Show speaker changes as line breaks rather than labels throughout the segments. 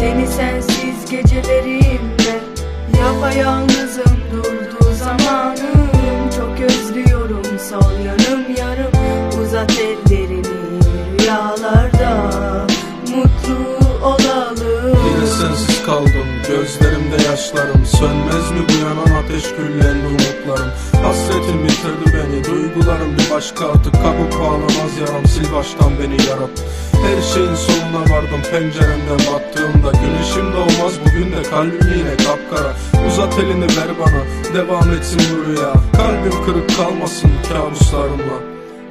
Seni sensiz gecelerimde Yapayalnızım durduğu zamanım. Çok özlüyorum sol yanım yarım Uzat ellerini rüyalarda. Mutlu olalım. Yine sensiz
kaldım gözlerimde yaşlarım. Sönmez mi bu yanan ateş küllendi umutlarım? Hasretim bitirdi beni duygularım bir başka. Artık kapı bağlamaz yaram sil baştan beni yarat. Her şeyin sonu vardım penceremden baktığımda Güneşim doğmaz bugün de kalbim yine kapkara. Uzat elini ver bana devam etsin bu rüya. Kalbim kırık kalmasın kabuslarımla.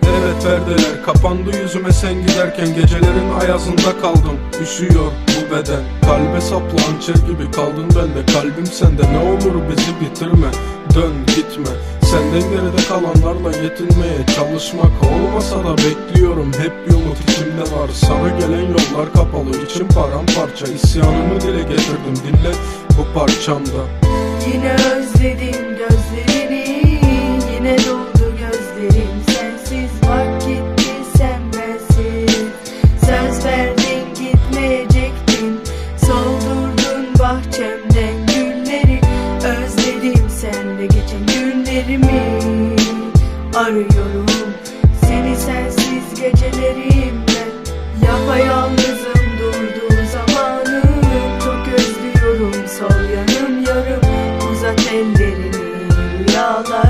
Evet perdeler kapandı yüzüme sen giderken. Gecelerin ayazında kaldım üşüyor bu beden. Kalbe saplı hançer gibi kaldın bende Kalbim sende ne olur bizi bitirme Dön gitme Geride kalanlarla yetinmeye çalışmak Olmasa da bekliyorum. Hep bir umut içimde var. Sana gelen yollar kapalı. İçim paramparça. İsyanımı dile getirdim. Dinle bu parçamda.
Yine özledim gözlerini gözlerimi arıyorum. Seni sensiz gecelerimde yapayalnızım. Durduğu zamanı Çok özlüyorum. Sol yanım yarım uzat ellerini rüyalar